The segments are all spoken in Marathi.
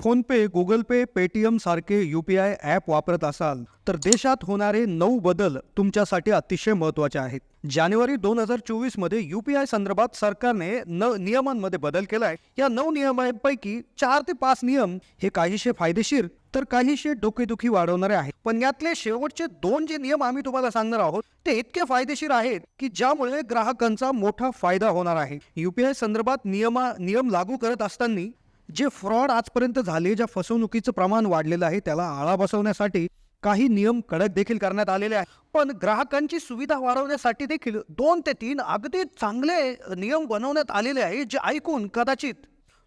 फोनपे गुगल पे पेटीएम सारखे यू पी आय ॲप वापरत असाल तर देशात होणारे नऊ बदल तुमच्यासाठी अतिशय महत्त्वाचे आहेत. जानेवारी दोन हजार चोवीसमध्ये यू पी आय संदर्भात सरकारने न नियमांमध्ये बदल केलाय. या नऊ नियमांपैकी चार ते पाच नियम हे काहीशे फायदेशीर तर काहीशे डोकेदुखी वाढवणारे आहेत. पण यातले शेवटचे दोन जे नियम आम्ही तुम्हाला सांगणार आहोत ते इतके फायदेशीर आहेत की ज्यामुळे ग्राहकांचा मोठा फायदा होणार आहे. युपीआय संदर्भात नियमा नियम लागू करत असताना जे फ्रॉड आजपर्यंत झाले ज्या फसवणुकीचं प्रमाण वाढलेलं आहे त्याला आळा बसवण्यासाठी काही नियम कडक देखील करण्यात आलेले आहेत. पण ग्राहकांची सुविधा वाढवण्यासाठी देखील दोन ते तीन अगदी चांगले नियम बनवण्यात आलेले आहे जे ऐकून कदाचित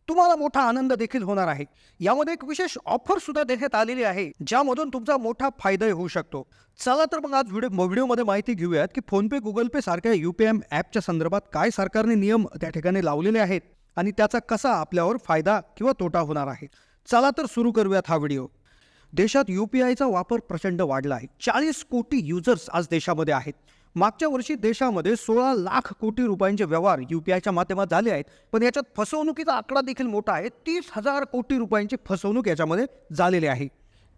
तुम्हाला मोठा आनंद देखील होणार आहे. यामध्ये एक विशेष ऑफर सुद्धा देण्यात आलेली आहे ज्यामधून तुमचा मोठा फायदाही होऊ शकतो. चला तर मग आज व्हिडिओ व्हिडिओमध्ये माहिती घेऊयात की फोनपे गुगल पे सारख्या यू पी एम ॲपच्या संदर्भात काय सरकारने नियम त्या ठिकाणी लावलेले आहेत. आणि त्याचा कसा आपल्यावर फायदा किंवा तोटा होणार आहे? चला तर सुरू करूयात हा व्हिडिओ. देशात यू पी आयचा वापर प्रचंड वाढला आहे. चाळीस कोटी युजर्स आज देशामध्ये आहेत. मागच्या वर्षी देशामध्ये सोळा लाख कोटी रुपयांचे व्यवहार यू पी आयच्या माध्यमात झाले आहेत. पण याच्यात फसवणुकीचा आकडा देखील मोठा आहे. तीस हजार कोटी रुपयांची फसवणूक याच्यामध्ये झालेली आहे.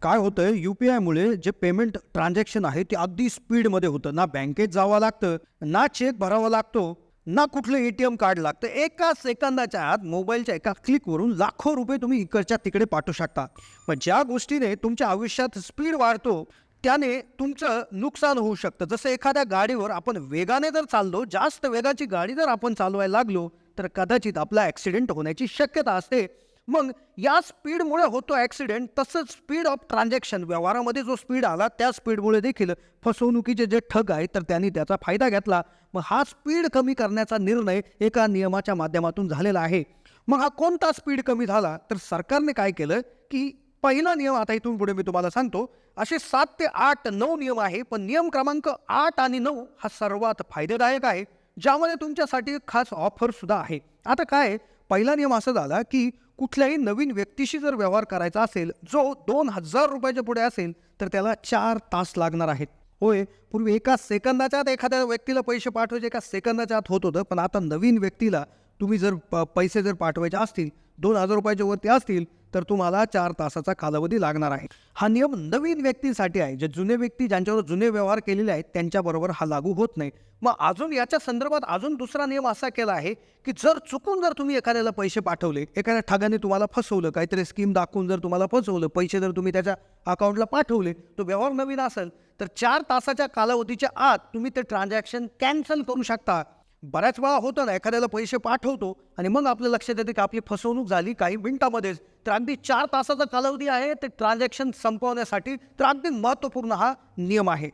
काय होतं यू पी आयमुळे जे पेमेंट ट्रान्झॅक्शन आहे ते अगदी स्पीडमध्ये होतं. ना बँकेत जावं लागतं ना चेक भरावा लागतो ना कुठलं ए टी एम कार्ड लागतं. एका सेकंदाच्या आत मोबाईलच्या एका क्लिकवरून लाखो रुपये तुम्ही इकडच्या तिकडे पाठवू शकता. पण ज्या गोष्टीने तुमच्या आयुष्यात स्पीड वाढतो त्याने तुमचं नुकसान होऊ शकतं. जसं एखाद्या गाडीवर आपण वेगाने जर चाललो जास्त वेगाची गाडी जर आपण चालवायला लागलो तर कदाचित आपला ॲक्सिडेंट होण्याची शक्यता असते. मग या स्पीडमुळे होतो ॲक्सिडेंट तसंच स्पीड ऑफ ट्रान्झॅक्शन. व्यवहारामध्ये जो स्पीड आला त्या स्पीडमुळे देखील फसवणुकीचे जे ठग आहेत तर त्यांनी त्याचा फायदा घेतला. मग हा स्पीड कमी करण्याचा निर्णय एका नियमाच्या माध्यमातून झालेला आहे. मग हा कोणता स्पीड कमी झाला? तर सरकारने काय केलं? की पहिला नियम आता इथून पुढे मी तुम्हाला सांगतो असे सात ते आठ नऊ नियम आहे पण नियम क्रमांक आठ आणि नऊ हा सर्वात फायदेदायक आहे ज्यामध्ये तुमच्यासाठी खास ऑफर सुद्धा आहे. आता काय पहिला नियम असा झाला की कुठल्याही नवीन व्यक्तीशी जर व्यवहार करायचा असेल जो दोन हजार रुपयाच्या पुढे असेल तर त्याला चार तास लागणार आहेत. होय पूर्वी एका सेकंदाच्या आत एखाद्या व्यक्तीला पैसे पाठवायचे एका सेकंदाच्या आत होत होतं पण आता नवीन व्यक्तीला तुम्ही जर प पैसे जर पाठवायचे असतील दोन हजार रुपयाच्या वरती असतील तर तुम्हाला चार तासाचा कालावधी लागणार आहे. हा नियम नवीन व्यक्तींसाठी आहे. जे जुने व्यक्ती ज्यांच्यावर जुने व्यवहार केलेले आहेत त्यांच्याबरोबर हा लागू होत नाही. मग अजून याच्या संदर्भात अजून दुसरा नियम असा केला आहे की जर चुकून जर तुम्ही एखाद्याला पैसे पाठवले एखाद्या ठगाने तुम्हाला फसवलं काहीतरी स्कीम दाखवून जर तुम्हाला फसवलं पैसे जर तुम्ही त्याच्या अकाउंटला पाठवले तो व्यवहार नवीन असेल तर चार तासाच्या कालावधीच्या आत तुम्ही ते ट्रान्झॅक्शन कॅन्सल करू शकता. बऱ्याच वेळा होतं ना एखाद्याला पैसे पाठवतो आणि मग आपलं लक्षात येते की आपली फसवणूक झाली काही मिनिटामध्येच. तर अगदी चार तासाचा कालावधी आहे ते ट्रान्झॅक्शन संपवण्यासाठी तर अगदी महत्त्वपूर्ण हा नियम आहे.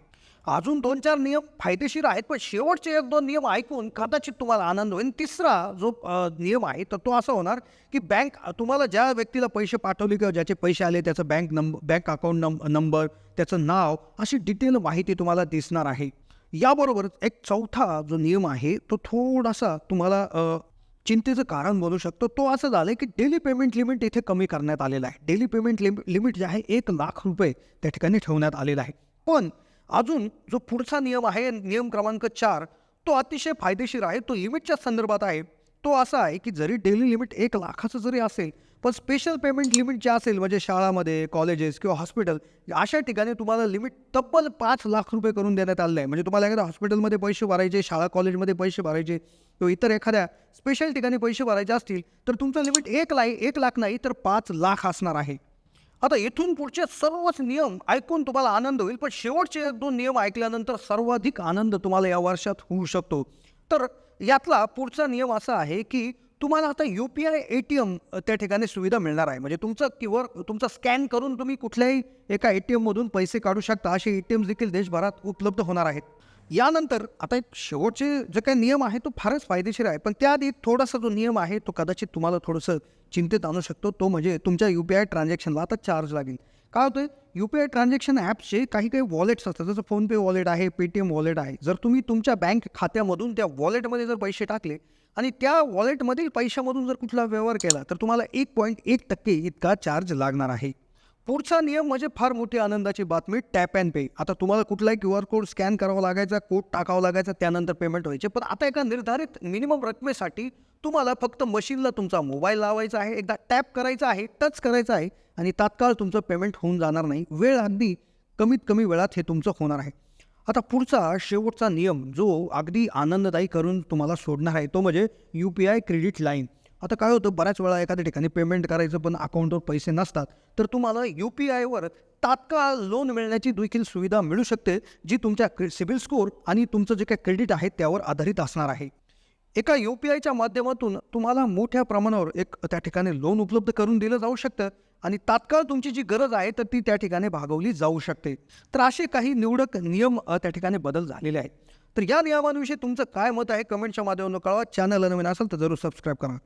अजून दोन चार नियम फायदेशीर आहेत पण शेवटचे एक दोन नियम ऐकून कदाचित तुम्हाला आनंद होईल. तिसरा जो नियम आहे तर तो असा होणार की बँक तुम्हाला ज्या व्यक्तीला पैसे पाठवले किंवा ज्याचे पैसे आले त्याचं बँक नंबर बँक अकाउंट नंब नंबर त्याचं नाव अशी डिटेल माहिती तुम्हाला दिसणार आहे. याबरोबरच एक चौथा जो नियम आहे तो थोडासा तुम्हाला चिंतेचं कारण बनू शकतो. तो असं झालं की डेली पेमेंट लिमिट इथे कमी करण्यात आलेलं आहे. डेली पेमेंट लिमिट जे आहे एक लाख रुपये त्या ठिकाणी ठेवण्यात आलेला आहे. पण अजून जो पुढचा नियम आहे नियम क्रमांक चार तो अतिशय फायदेशीर आहे. तो लिमिटच्या संदर्भात आहे. तो असा आहे की जरी डेली लिमिट एक लाखाचं जरी असेल पण स्पेशल पेमेंट लिमिट जे असेल म्हणजे शाळामध्ये कॉलेजेस किंवा हॉस्पिटल अशा ठिकाणी तुम्हाला लिमिट तब्बल पाच लाख रुपये करून देण्यात आलं आहे म्हणजे तुम्हाला एखाद्या हॉस्पिटलमध्ये पैसे भरायचे शाळा कॉलेजमध्ये पैसे भरायचे किंवा इतर एखाद्या स्पेशल ठिकाणी पैसे भरायचे असतील तर तुमचं लिमिट एक लाई एक लाख नाही तर पाच लाख असणार आहे. आता इथून पुढचे सर्वच नियम ऐकून तुम्हाला आनंद होईल पण शेवटचे एक दोन नियम ऐकल्यानंतर सर्वाधिक आनंद तुम्हाला या वर्षात होऊ शकतो. तर यातला पुढचा नियम असा आहे की तुम्हाला आता U P I A T M त्या ठिकाणी सुविधा मिळणार आहे. म्हणजे तुमचं किंवा तुमचा स्कॅन करून तुम्ही कुठल्याही एका ए टी एममधून पैसे काढू शकता. असे ए टी एम्स देखील देशभरात उपलब्ध होणार आहेत. यानंतर आता एक शेवटचे जे काही नियम आहे तो फारच फायदेशीर आहे. पण त्याआधी थोडासा जो नियम आहे तो कदाचित तुम्हाला थोडंसं चिंतेत आणू शकतो. तो म्हणजे तुमच्या यू पी आय ट्रान्झॅक्शनला आता चार्ज लागेल. काय होतं यू पी आय ट्रान्झॅक्शन ॲपचे काही काही वॉलेट्स असतात. जसं फोनपे वॉलेट आहे पेटीएम वॉलेट आहे. जर तुम्ही तुमच्या बँक खात्यामधून त्या वॉलेटमध्ये जर पैसे टाकले आणि त्या वॉलेटमधील पैशामधून जर कुठला व्यवहार केला तर तुम्हाला एक पॉईंट एक टक्के इतका चार्ज लागणार आहे. पुढचा नियम म्हणजे फार मोठी आनंदाची बातमी टॅप अँड पे आता तुम्हाला कुठलाही क्यू आर कोड स्कॅन करावा लागायचा कोड टाकावा लागायचा त्यानंतर पेमेंट व्हायचे. पण आता एका निर्धारित मिनिमम रकमेसाठी तुम्हाला फक्त मशीनला तुमचा मोबाईल लावायचा आहे एकदा टॅप करायचा आहे टच करायचा आहे आणि तात्काळ तुमचं पेमेंट होऊन जाणार नाही. वेळ अगदी कमीत कमी वेळात हे तुमचं होणार आहे. आता पुढचा शेवटचा नियम जो अगदी आनंददायी करून तुम्हाला सोडणार आहे तो म्हणजे U P I credit line आता काय होतं बऱ्याच वेळा एखाद्या ठिकाणी पेमेंट करायचं पण अकाउंटवर पैसे नसतात तर तुम्हाला यू पी आयवर तात्काळ लोन मिळण्याची देखील सुविधा मिळू शकते जी तुमच्या सिबिल स्कोअर आणि तुमचं जे काही क्रेडिट आहे त्यावर आधारित असणार आहे. एका यू पी आयच्या माध्यमातून तुम्हाला मोठ्या प्रमाणावर एक त्या ठिकाणी लोन उपलब्ध करून दिलं जाऊ शकतं आणि तात्काळ तुमची जी गरज आहे तर ती त्या ठिकाणी भागवली जाऊ शकते. तर असे काही निवडक नियम त्या ठिकाणी बदल झालेले आहेत. तर या नियमांविषयी तुमचं काय मत आहे कमेंटच्या माध्यमातून कळवा. चॅनल नवीन असेल तर जरूर सबस्क्राईब करा.